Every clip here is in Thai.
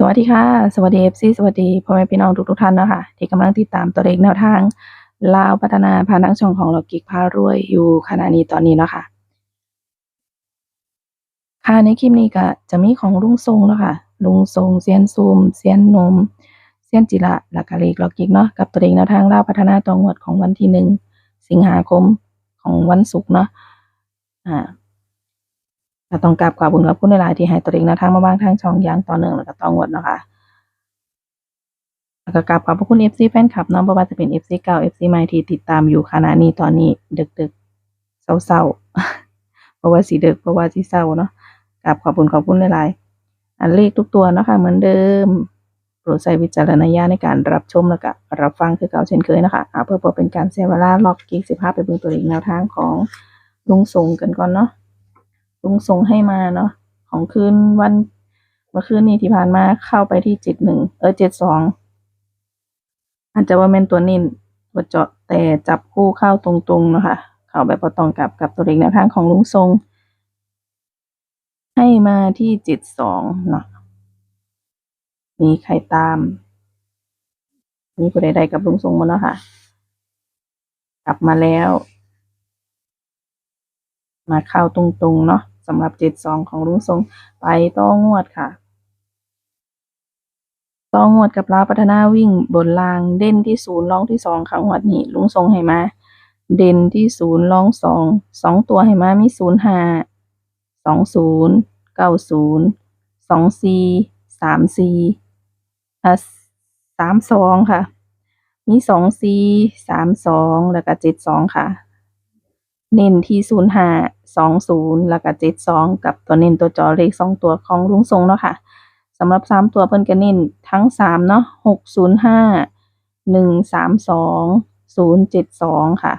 สวัสดีค่ะ สวัสดี FC สวัสดีพ่อแม่พี่น้องทุกๆท่านเนาะค่ะที่กำลังติดตามตัวเลขแนวทางลาวพัฒนาผ่านทางช่องของเรากิกพารวยอยู่ขณะนี้ตอนนี้เนาะค่ะ ค่ะในคลิปนี้ก็จะมีของลุงทรงเนาะค่ะลุงทรงเซียนซูมเซียนนมเซียนจิระแล้วก็เลขเรากิกเนาะกับตัวเลขแนวทางลาวพัฒนาตองวดของวันที่หนึ่งสิงหาคมของวันศุกร์เนาะอ่า ก็ต้องกราบขอบคุณขอบคุณหลายที่ให้ตัวเองนวทางมาบ้างทางช่องยางต่อเนื่องแล้วก็ต้องงดเนาะค่ะแล้วก็กราบขอบพระคุณ FC แฟนคลับเนาะบ่ว่าจะเป็น FC เก่า FC ใหม่ที่ติดตามอยู่ขณะนี้ตอนนี้ดึกๆเศร้าๆเพราะว่าสิดึกเพราะว่าสิเศร้าเนาะกราบขอบคุณขอบคุณหลายอันเลขทุกตัวเนาะค่ะเหมือนเดิมโปรดใช้วิจารณญาณในการรับชมแล้วก็รับฟังคือเก่าเช่นเคยนะคะอ่าเพื่อเป็นการเสียเวลาล็อกกิ๊ก15ไปเบิ่งตัวเลขแนวทางของลุงทรงกันก่อนเนาะ ลุงส่งให้มาเนาะของคืนวันเมื่อคืนนี้ที่ผ่านมาเข้าไปที่เจ็ดหนึ่งเออเจ็ดสองอาจจะว่าเป็นตัวนิ่นตัวเจาะแต่จับคู่เข้าตรงๆเนาะค่ะเข้าแบบประตองกับกับตัวเลขแนวทางของลุงทรง ให้มาที่เจ็ดสองเนาะมีใครตามมีผู้ใดๆกับลุงทรงมาแล้วค่ะ กลับมาแล้ว มาเข้าตรงๆเนาะ สำหรับเจ็ดสองของลุงทรงไปต้องวดค่ะต้องงวดกับลาพัฒนาวิ่งบนรางเด่นที่ศูนย์รองที่สองค่ะงวดนี้ลุงทรงให้มา เด่นที่ศูนย์รองสองสองตัวให้มามีศูนย์ห้าสองศูนย์เก้าศูนย์สองสี่สามสี่อะสามสองค่ะ มีสองสี่สามสองแล้วก็เจ็ดสองค่ะ เน้นที่ศูนย์ห้าสองศูนย์แล้วก็เจ็ดสองกับตัวเน้นตัวจอเลขสองตัวของลุงทรงเนาะค่ะสำหรับสามตัวเพิ่นก็เน้นทั้งสามเนาะหกศูนย์ห้าหนึ่งสามสองศูนย์เจ็ดสองค่ะ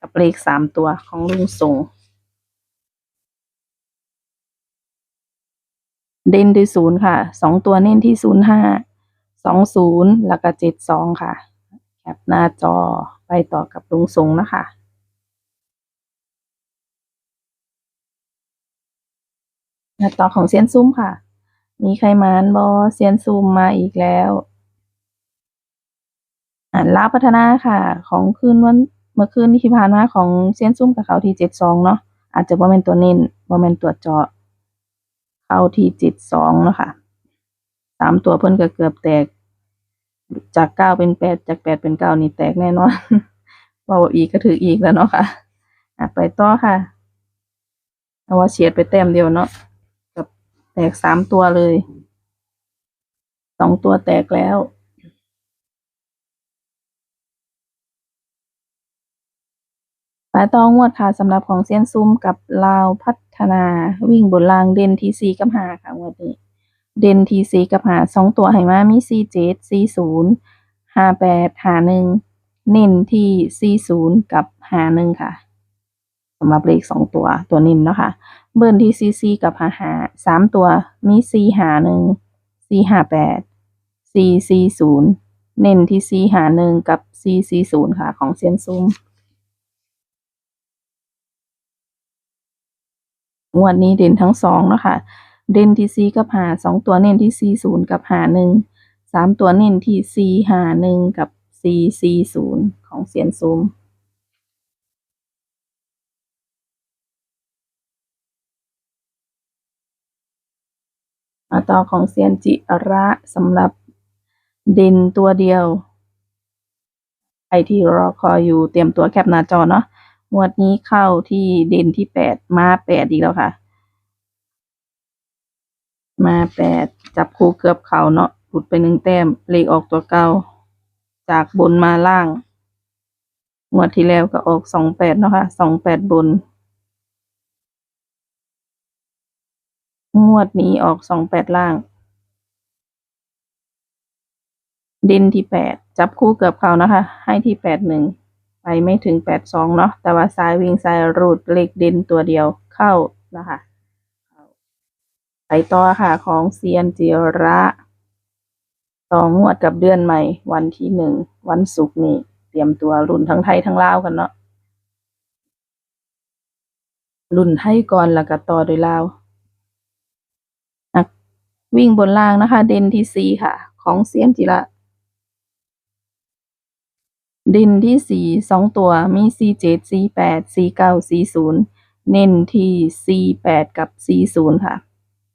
กับเลขสามตัวของลุงทรงเด่นที่ศูนย์ค่ะสองตัวเน้นที่ศูนย์ห้าสองศูนย์แล้วก็เจ็ดสองค่ะ แคปหน้าจอไปต่อกับลุงทรงนะคะ หน้าต่อของเซียนซุ่มค่ะ มีใครมานบอเซียนซุ่มมาอีกแล้วอ่านลาพัฒนาค่ะ ของคืนวันเมื่อคืนที่ผ่านมาของเซียนซุ่มกับเขาที่เจ็ดสองเนาะอาจจะบ่แม่นตัวเน้นบ่แม่นตัวเจาะเข้าที่เจ็ดสองเนาะค่ะสามตัวเพิ่นก็เกือบแตก จากเก้าเป็นแปดจากแปดเป็นเก้านี่แตกแน่นอนว่าอีกก็ถืออีกแล้วเนาะค่ะอไปต่อค่ะเอาว่าเฉียดไปแต้มเดียวเนาะ แตกสามตัวเลย สองตัวแตกแล้วปลายตองวดค่ะสำหรับของเซียนซุ่มกับลาวพัฒนาวิ่งบนรางเด่นทีซีกับหาค่ะวดนี้ เด่นทีซีกับหาสองตัวให้มามีซีเจ็ดซีศูนย์ห้าแปดหาหนึ่งเน้นที่ซีศูนย์กับหาหนึ่งค่ะสำหรับเลขสองตัวตัวน้นเนาะค่ะ เบิ้ลที่ซีซีกับหาหาสามตัวมีซีหาหนึ่งซีหาแปดซีซีศูนย์เน้นที่ซีหาหนึ่งกับซีซีศูนย์ค่ะ ของเซียนซุ่มงวดนี้เด่นทั้งสองเนาะค่ะ เด่นที่ซีกับหาสองตัวเน้นที่ซีศูนย์กับหาหนึ่งสามตัวเน้นที่ซีหาหนึ่งกับซีซีศูนย์ของเซียนซูม มาต่อของเซียนจิระสำหรับเด่นตัวเดียวใครที่รอคอยอยู่เตรียมตัวแคปหน้าจอเนาะงวดนี้เข้าที่เด่นที่แปดมาแปดอีกแล้วค่ะ มาแปดจับคู่เกือบเขาเนาะหลุดไปหนึ่งแต้มเลขออกตัวเก่าจากบนมาล่าง งวดที่แล้วก็ออกสองแปดเนาะค่ะสองแปดบน งวดนี้ออกสองแปดล่างเด่นที่แปดจับคู่เกือบเขานะคะ ให้ที่แปดหนึ่งไปไม่ถึงแปดสองเนาะแต่ว่าซ้ายวิ่งซ้ายรูดเลขเด่นตัวเดียวเข้านะคะไปต่อค่ะของเซียนจิระต่องวดกับเดือนใหม่ วันที่หนึ่งวันศุกร์นี้ เตรียมตัวรุ่นทั้งไทยทั้งลาวกันเนาะรุ่นไทยก่อนแล้วก็ต่อโดยลาว วิ่งบนล่างนะคะ เด่นที่สี่ค่ะ ของเซียนจิระเด่นที่สี่สองตัวมีสี่เจ็ดสี่แปดสี่เก้าสี่ศูนย์เน้นที่สี่แปดกับสี่ศูนย์ค่ะ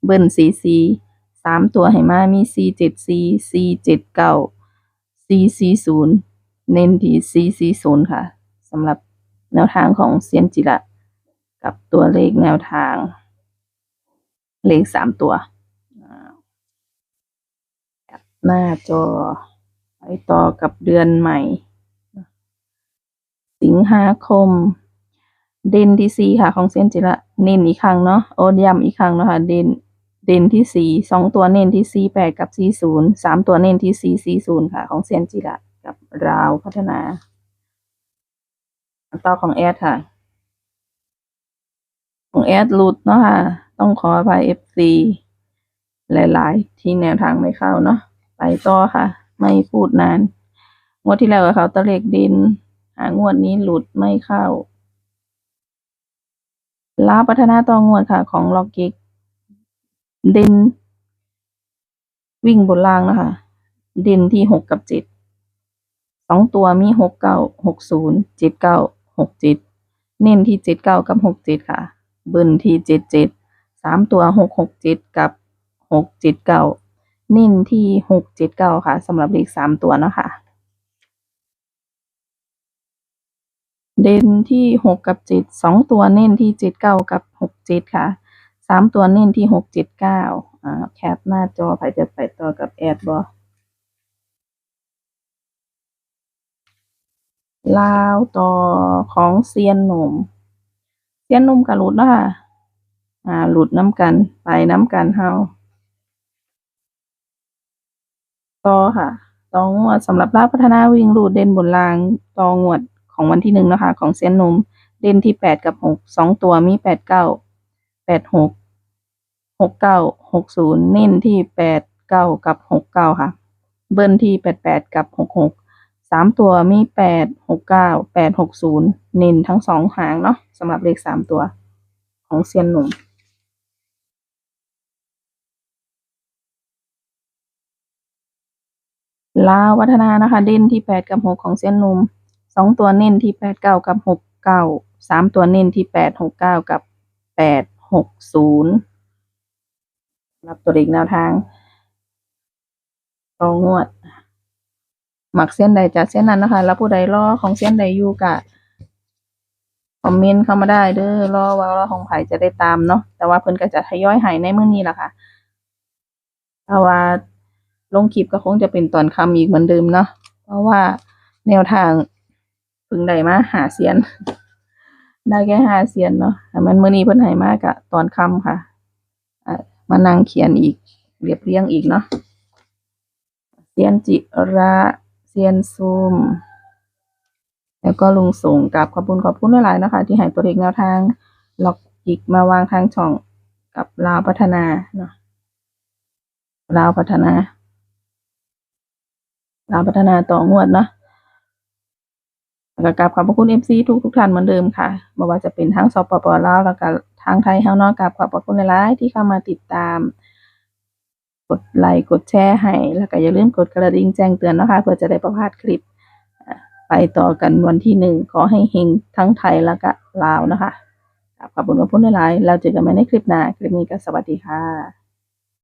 เบิ้ลสี่สี่สามตัวให้มามีสี่เจ็ดสี่สี่เจ็ดเก้าสี่สี่ศูนย์เน้นที่สี่สี่ศูนย์ค่ะสำหรับแนวทางของเซียนจิระกับตัวเลขแนวทาง เลขสามตัว หน้าจอไปต่อกับเดือนใหม่ สิงหาคม เดนที่สี่ค่ะ ของเซนจิระเน้นอีกครั้งเนาะโอ้ย้ำอีกครั้งเนาะค่ะเดนเดนที่สี่สองตัวเน้นที่สี่แปดกับสี่ศูนย์สามตัวเน้นที่สี่สี่ศูนย์ค่ะ ของเซนจิระกับราวพัฒนาต่อของแอดค่ะของแอดหลุดเนาะค่ะ ต้องขออภัยเอฟซีหลาย ๆ ที่แนวทางไม่เข้าเนาะ ไปต่อค่ะ ไม่พูดนาน งวดที่แล้วก็เขาตะเล็กดิน หางวดนี้หลุดไม่เข้าลาพัฒนาต่องวดค่ะ ของล็อกกิกด่นวิ่งบนล่างนะคะด่นที่หกกับเจ็ดสองตัวมีหกเก้าหกศูนย์เจ็ดเก้าหกเจ็ดเน้นที่เจ็ดเก้ากับหกเจ็ดค่ะ เบิ้ลที่เจ็ดเจ็ดสามตัวหกหกเจ็ดกับหกเจ็ดเก้า เน้นที่หกเจ็ดเก้าค่ะสำหรับเลขสามตัวเนาะค่ะ เด่นที่หกกับเจ็ดสองตัวเน้นที่เจ็ดเก้ากับหกเจ็ดค่ะสามตัวเน้นที่หกเจ็ดเก้าอ่าแคปหน้าจอใครจะไปต่อกับแอดบอลาวต่อของเซียนหนุ่มเซียนหนุ่มกับหลุดเนาะคะอ่าหลุดน้ำกันไปน้ำกันเฮา ต่อค่ะต่องวดสำหรับลาวพัฒนาวิ่งรูดเด่นบนรางต่องวดของวันที่หนึ่งนะคะของเซียนหนุ่มเด่นที่แปดกับหกสองตัวมีแปดเก้าแปดหกหกเก้าหกศูนย์เน้นที่แปดเก้ากับหกเก้าค่ะ เบิ้ลที่แปดแปดกับหกหกสามตัวมีแปดหกเก้าแปดหกศูนย์เน้นทั้งสองหางเนาะสำหรับเลขสามตัวของเซียนหนุ่ม ลาววัฒนานะคะ เด่นที่แปดกับหกของเซียนหนุ่มสองตัวเน้นที่แปดเก้ากับหกเก้าสามตัวเน้นที่แปดหกเก้ากับแปดหกศูนย์รับตัวเลขแนวทางต่องวด หมักเส้นใดจากเส้นนั้นนะคะ แล้วผู้ใดรอของเส้นใดอยู่กะคอมเมนต์เข้ามาได้เด้อรอว่ารอของไผ่จะได้ตามเนาะแต่ว่าเพิ่นก็จะทยอยหายในมื้อนี้ล่ะค่ะเพราะว่า ลงคลิปก็คงจะเป็นตอนคำอีกเหมือนเดิมเนาะเพราะว่าแนวทางพึงได้มาหาเสียน ได้แค่หาเสียนเนาะแต่มันมื้อนี้เพิ่นให้มากอะตอนคำค่ะมานั่งเขียนอีกเรียบเรียงอีกเนาะเซียนจิระเซียนซูม แล้วก็ลุงส่งกับขอบคุณขอบคุณหลายๆนะคะ ที่ให้ตัวเลขแนวทางล็อกจิกมาวางทางช่องกับลาวพัฒนาเนาะลาวพัฒนา ลาวพัฒนาต่องวดเนาะแล้วก็กาบขอบพระคุณเอฟซีทุกทุกท่านเหมือนเดิมค่ะไม่ว่าจะเป็นทั้งสปปลาวแล้วก็ทางไทยเฮาเนาะกราบขอบพระคุณหลายๆที่เข้ามาติดตาม กดไลค์กดแชร์ให้ แล้วก็อย่าลืมกดกระดิ่งแจ้งเตือนนะคะเพื่อจะได้ประพาดคลิป ไปต่อกันวันที่หนึ่งขอให้เฮงทั้งไทยแล้วก็ลาวนะคะกราบขอบคุณขอบคุณหลายๆแล้วเจอกันใหม่ในคลิปหน้าคลิปนี้ก็สวัสดีค่ะ